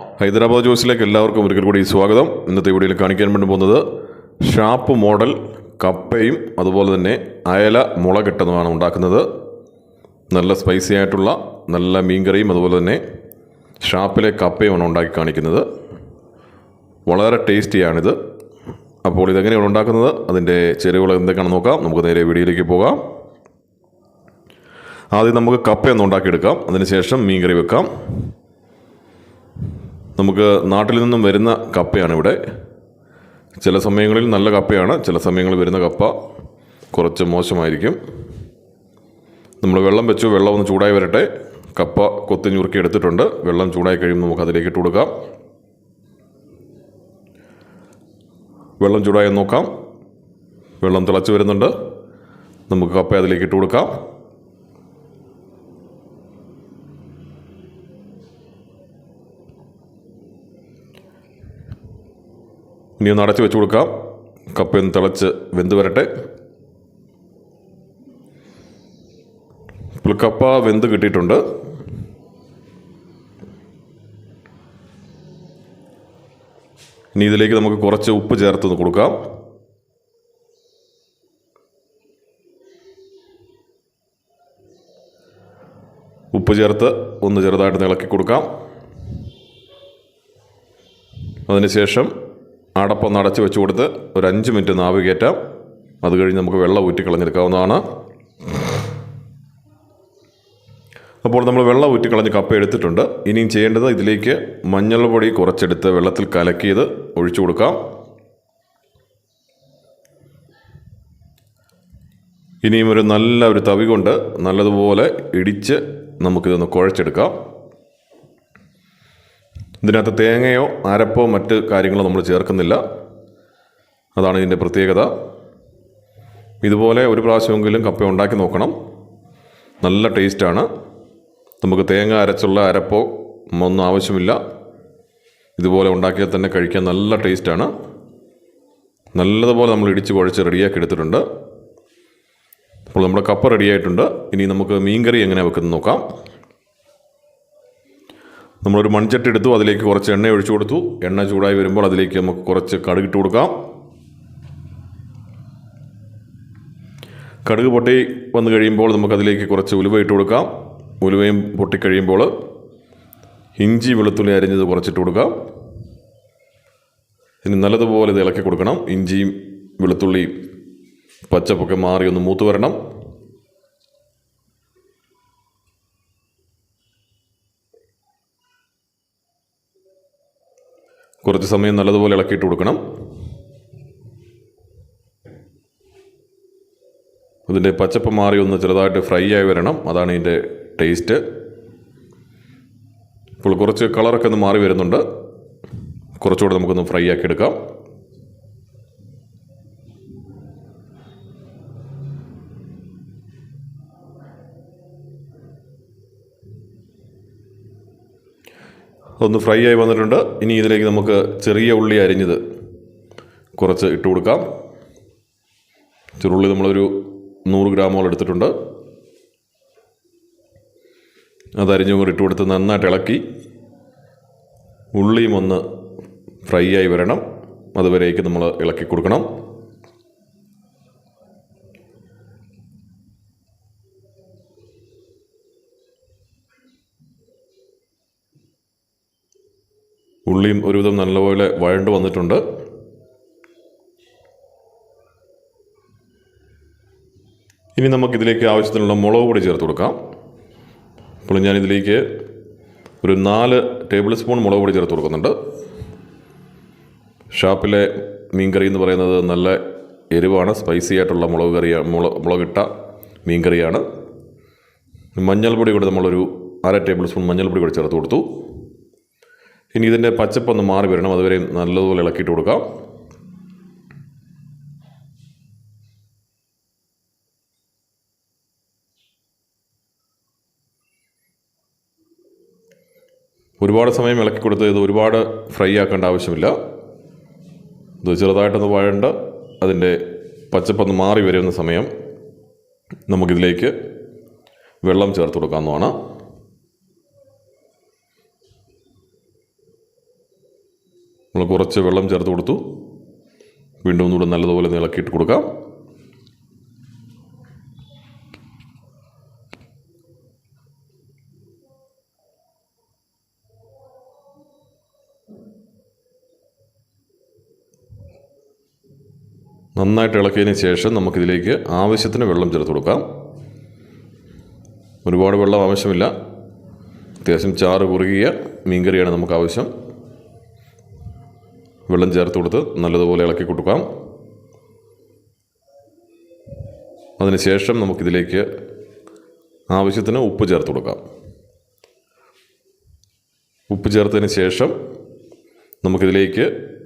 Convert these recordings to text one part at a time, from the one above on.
ഹൈദരാബാദ് ജോസിലേക്ക് എല്ലാവർക്കും ഒരിക്കൽ കൂടി സ്വാഗതം. ഇന്നത്തെ വീഡിയോയിൽ കാണിക്കാൻ വേണ്ടി പോകുന്നത് ഷാപ്പ് മോഡൽ കപ്പയും അതുപോലെ തന്നെ അയല മുളകിട്ടതുമാണ് ഉണ്ടാക്കുന്നത്. നല്ല സ്പൈസി ആയിട്ടുള്ള നല്ല മീൻകറിയും അതുപോലെ തന്നെ ഷാപ്പിലെ കപ്പയുമാണ് ഉണ്ടാക്കി കാണിക്കുന്നത്. വളരെ ടേസ്റ്റിയാണിത് അപ്പോൾ ഇതെങ്ങനെയാണ് ഉണ്ടാക്കുന്നത്? അതിന്റെ ചെരുവുകൾ എന്തൊക്കെയാണെന്ന് നോക്കാം. നമുക്ക് നേരെ വീഡിയോയിലേക്ക് പോകാം. ആദ്യം നമുക്ക് കപ്പയൊന്ന് ഉണ്ടാക്കിയെടുക്കാം. അതിനുശേഷം മീൻകറി വെക്കാം. നമുക്ക് നാട്ടിൽ നിന്നും വരുന്ന കപ്പയാണ് ഇവിടെ ചില സമയങ്ങളിൽ നല്ല കപ്പയാണ് ചില സമയങ്ങളിൽ വരുന്ന കപ്പ കുറച്ച് മോശമായിരിക്കും. നമ്മൾ വെള്ളം വെച്ചു വെള്ളം ഒന്ന് ചൂടായി വരട്ടെ. കപ്പ കൊത്തി ഞുറുക്കി എടുത്തിട്ടുണ്ട്. വെള്ളം ചൂടായി കഴിയുമ്പോൾ നമുക്ക് അതിലേക്ക് ഇട്ട് കൊടുക്കാം. വെള്ളം ചൂടായി നോക്കാം. വെള്ളം തിളച്ച് വരുന്നുണ്ട്. നമുക്ക് കപ്പ അതിലേക്ക് ഇട്ട് കൊടുക്കാം. ഇനി ഒന്ന് അടച്ച് വെച്ച് കൊടുക്കാം. കപ്പയൊന്ന് തിളച്ച് വെന്ത് വരട്ടെ പുൽക്കപ്പ കപ്പ വെന്ത് കിട്ടിയിട്ടുണ്ട്. ഇനി ഇതിലേക്ക് നമുക്ക് കുറച്ച് ഉപ്പ് ചേർത്ത് കൊടുക്കാം. ഉപ്പ് ചേർത്ത് ഒന്ന് ചെറുതായിട്ട് ഇളക്കി കൊടുക്കാം. അതിനുശേഷം അടപ്പൊന്ന് അടച്ച് വെച്ച് കൊടുത്ത് ഒരു അഞ്ച് മിനിറ്റ് നാവ് കയറ്റാം. അത് കഴിഞ്ഞ് നമുക്ക് വെള്ളം ഊറ്റി കളഞ്ഞെടുക്കാവുന്നതാണ്. അപ്പോൾ നമ്മൾ വെള്ളം ഊറ്റി കളഞ്ഞ് കപ്പ എടുത്തിട്ടുണ്ട്. ഇനിയും ചെയ്യേണ്ടത് ഇതിലേക്ക് മഞ്ഞൾപ്പൊടി പൊടി കുറച്ചെടുത്ത് വെള്ളത്തിൽ കലക്കിയത് ഒഴിച്ചു കൊടുക്കാം. ഇനിയും ഒരു നല്ല ഒരു തവി കൊണ്ട് നല്ലതുപോലെ ഇടിച്ച് നമുക്കിതൊന്ന് കുഴച്ചെടുക്കാം. ഇതിനകത്ത് തേങ്ങയോ അരപ്പോ മറ്റ് കാര്യങ്ങളോ നമ്മൾ ചേർക്കുന്നില്ല. അതാണ് ഇതിന്റെ പ്രത്യേകത. ഇതുപോലെ ഒരു പ്രാവശ്യമെങ്കിലും കപ്പ ഉണ്ടാക്കി നോക്കണം. നല്ല ടേസ്റ്റാണ്. നമുക്ക് തേങ്ങ അരച്ചുള്ള അരപ്പോ ഒന്നും ആവശ്യമില്ല. ഇതുപോലെ ഉണ്ടാക്കിയാൽ തന്നെ കഴിക്കാൻ നല്ല ടേസ്റ്റാണ്. നല്ലതുപോലെ നമ്മൾ ഇടിച്ച് കുഴച്ച് റെഡിയാക്കി എടുത്തിട്ടുണ്ട്. അപ്പോൾ നമ്മുടെ കപ്പ റെഡിയായിട്ടുണ്ട്. ഇനി നമുക്ക് മീൻകറി എങ്ങനെ വെക്കുന്നത് നോക്കാം. നമ്മളൊരു മൺചട്ടി എടുത്തു അതിലേക്ക് കുറച്ച് എണ്ണ ഒഴിച്ചു കൊടുത്തു. എണ്ണ ചൂടായി വരുമ്പോൾ അതിലേക്ക് നമുക്ക് കുറച്ച് കടുക് ഇട്ട് കൊടുക്കാം. കടുക് പൊട്ടി വന്നു കഴിയുമ്പോൾ നമുക്കതിലേക്ക് കുറച്ച് ഉലുവ ഇട്ട് കൊടുക്കാം. ഉലുവയും പൊട്ടിക്കഴിയുമ്പോൾ ഇഞ്ചി വെളുത്തുള്ളി അരിഞ്ഞത് കുറച്ചിട്ട് കൊടുക്കാം. ഇനി നല്ലതുപോലെ ഇത് ഇളക്കി കൊടുക്കണം. ഇഞ്ചിയും വെളുത്തുള്ളിയും പച്ചപ്പൊക്കെ മാറി ഒന്ന് മൂത്ത് വരണം. കുറച്ച് സമയം നല്ലതുപോലെ ഇളക്കിയിട്ട് കൊടുക്കണം. ഇതിന്റെ പച്ചപ്പ് മാറി ഒന്ന് ചെറുതായിട്ട് ഫ്രൈ ആയി വരണം. അതാണ് ഇതിന്റെ ടേസ്റ്റ്. ഇപ്പോൾ കുറച്ച് കളറൊക്കെ ഒന്ന് മാറി വരുന്നുണ്ട്. കുറച്ചുകൂടെ നമുക്കൊന്ന് ഫ്രൈ ആക്കി എടുക്കാം. ഒന്ന് ഫ്രൈ ആയി വന്നിട്ടുണ്ട്. ഇനി ഇതിലേക്ക് നമുക്ക് ചെറിയ ഉള്ളി അരിഞ്ഞത് കുറച്ച് ഇട്ട് കൊടുക്കാം. ചെറുള്ളി നമ്മളൊരു നൂറ് ഗ്രാമോളം എടുത്തിട്ടുണ്ട്. അത് അരിഞ്ഞും കൂടി ഇട്ട് കൊടുത്ത് നന്നായിട്ട് ഇളക്കി ഉള്ളിയും ഒന്ന് ഫ്രൈ ആയി വരണം. അതുവരേക്ക് നമ്മൾ ഇളക്കി കൊടുക്കണം. ഉള്ളിയും ഒരുവിധം നല്ലപോലെ വഴണ്ട് വന്നിട്ടുണ്ട്. ഇനി നമുക്കിതിലേക്ക് ആവശ്യത്തിനുള്ള മുളക് പൊടി ചേർത്ത് കൊടുക്കാം. അപ്പോൾ ഞാനിതിലേക്ക് ഒരു നാല് ടേബിൾ സ്പൂൺ മുളക് പൊടി ചേർത്ത് കൊടുക്കുന്നുണ്ട്. ഷാപ്പിലെ മീൻകറി എന്ന് പറയുന്നത് നല്ല എരിവാണ്. സ്പൈസി ആയിട്ടുള്ള മുളക് കറിയാണ് മുള മുളകിട്ട മീൻകറിയാണ്. മഞ്ഞൾപ്പൊടി കൂടി നമ്മളൊരു അര ടേബിൾ സ്പൂൺ മഞ്ഞൾപ്പൊടി കൂടി ചേർത്ത് കൊടുത്തു. ഇനി ഇതിന്റെ പച്ചപ്പൊന്ന് മാറി വരണം. അതുവരെ നല്ലതുപോലെ ഇളക്കിയിട്ട് കൊടുക്കാം. ഒരുപാട് സമയം ഇളക്കി കൊടുത്ത് ഇത് ഒരുപാട് ഫ്രൈ ആക്കേണ്ട ആവശ്യമില്ല. ഇത് ചെറുതായിട്ടൊന്ന് വഴണ്ട്. അതിന്റെ പച്ചപ്പൊന്ന് മാറി വരുന്ന സമയം നമുക്കിതിലേക്ക് വെള്ളം ചേർത്ത് കൊടുക്കാവുന്നതാണ്. നമ്മൾ കുറച്ച് വെള്ളം ചേർത്ത് കൊടുത്തു. വീണ്ടും ഒന്നുകൂടെ നല്ലതുപോലെ ഇളക്കിയിട്ട് കൊടുക്കാം. നന്നായിട്ട് ഇളക്കിയതിന് ശേഷം നമുക്കിതിലേക്ക് ആവശ്യത്തിന് വെള്ളം ചേർത്ത് കൊടുക്കാം. ഒരുപാട് വെള്ളം ആവശ്യമില്ല. അത്യാവശ്യം ചാറ് കുറുകിയ മീൻകറിയാണ് നമുക്ക് ആവശ്യം. വെള്ളം ചേർത്ത് കൊടുത്ത് നല്ലതുപോലെ ഇളക്കി കൊടുക്കാം. അതിനുശേഷം നമുക്കിതിലേക്ക് ആവശ്യത്തിന് ഉപ്പ് ചേർത്ത് കൊടുക്കാം. ഉപ്പ് ചേർത്തതിന് ശേഷം നമുക്കിതിലേക്ക്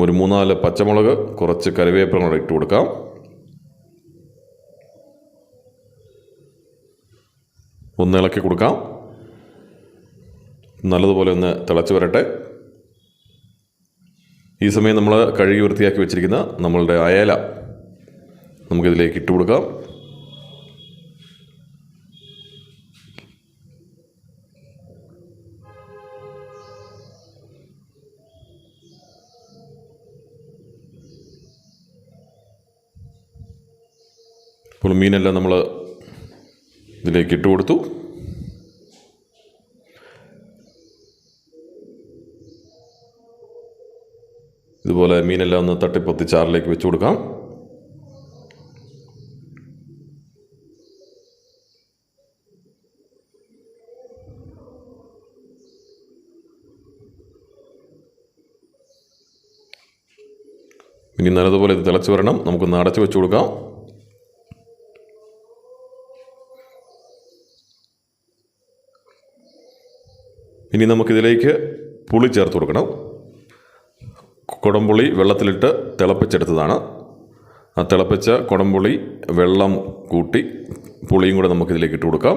ഒരു മൂന്നാൽ പച്ചമുളക് കുറച്ച് കറിവേപ്പില ഇട്ട് കൊടുക്കാം. ഒന്ന് ഇളക്കി കൊടുക്കാം. നല്ലതുപോലെ ഒന്ന് തിളച്ച് വരട്ടെ. ഈ സമയം നമ്മൾ കഴുകി വൃത്തിയാക്കി വെച്ചിരിക്കുന്ന നമ്മളുടെ അയല. നമുക്കിതിലേക്ക് ഇട്ട് കൊടുക്കാം. ഇപ്പോൾ മീനെല്ലാം നമ്മൾ ഇതിലേക്ക് ഇട്ട് കൊടുത്തു. ഇതുപോലെ മീനെല്ലാം ഒന്ന് തട്ടിപ്പൊത്തി ചാറിലേക്ക് വെച്ച് കൊടുക്കാം. ഇനി നല്ലതുപോലെ ഇത് തിളച്ച് വരണം. നമുക്കൊന്ന് അടച്ച് വെച്ച് കൊടുക്കാം. ഇനി നമുക്കിതിലേക്ക് പുളി ചേർത്ത് കൊടുക്കണം. കുടംപുളി വെള്ളത്തിലിട്ട് തിളപ്പിച്ചെടുത്തതാണ്. ആ തിളപ്പിച്ച കുടംപുളി വെള്ളം കൂട്ടി പുളിയും കൂടെ നമുക്കിതിലേക്ക് ഇട്ട് കൊടുക്കാം.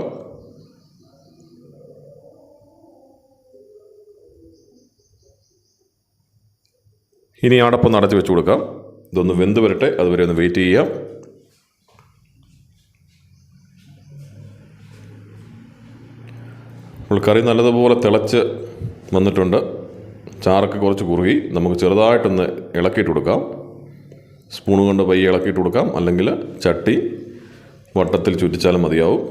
ഇനി അടപ്പം നടച്ച് വെച്ച് കൊടുക്കാം. ഇതൊന്ന് വെന്ത് വരട്ടെ അതുവരെ ഒന്ന് വെയിറ്റ് ചെയ്യാം നമ്മൾ കറി നല്ലതുപോലെ തിളച്ച് വന്നിട്ടുണ്ട്. ചാറൊക്കെ കുറച്ച് കുറുകി നമുക്ക് ചെറുതായിട്ടൊന്ന് ഇളക്കിയിട്ട് കൊടുക്കാം. സ്പൂൺ കൊണ്ട് പയ്യെ ഇളക്കിയിട്ട് കൊടുക്കാം. അല്ലെങ്കിൽ ചട്ടി വട്ടത്തിൽ ചുറ്റിച്ചാലും മതിയാവും.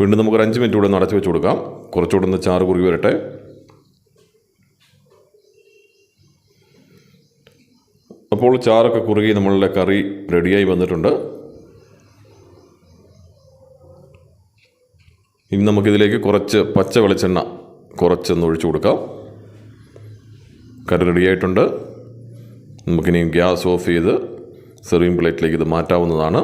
വീണ്ടും നമുക്കൊരു അഞ്ച് മിനിറ്റ് കൂടെ ഒന്ന് അടച്ചു വെച്ച് കൊടുക്കാം. കുറച്ചുകൂടെ ഒന്ന് ചാറ് കുറുകി വരട്ടെ. അപ്പോൾ ചാറൊക്കെ കുറുകി നമ്മളുടെ കറി റെഡിയായി വന്നിട്ടുണ്ട്. ഇനി നമുക്കിതിലേക്ക് കുറച്ച് പച്ച വെളിച്ചെണ്ണ കുറച്ചൊന്ന് ഒഴിച്ചു കൊടുക്കാം. കറി റെഡിയായിട്ടുണ്ട് നമുക്കിനി ഗ്യാസ് ഓഫ് ചെയ്ത് സെർവിങ് പ്ലേറ്റിലേക്ക് ഇത് മാറ്റാവുന്നതാണ്.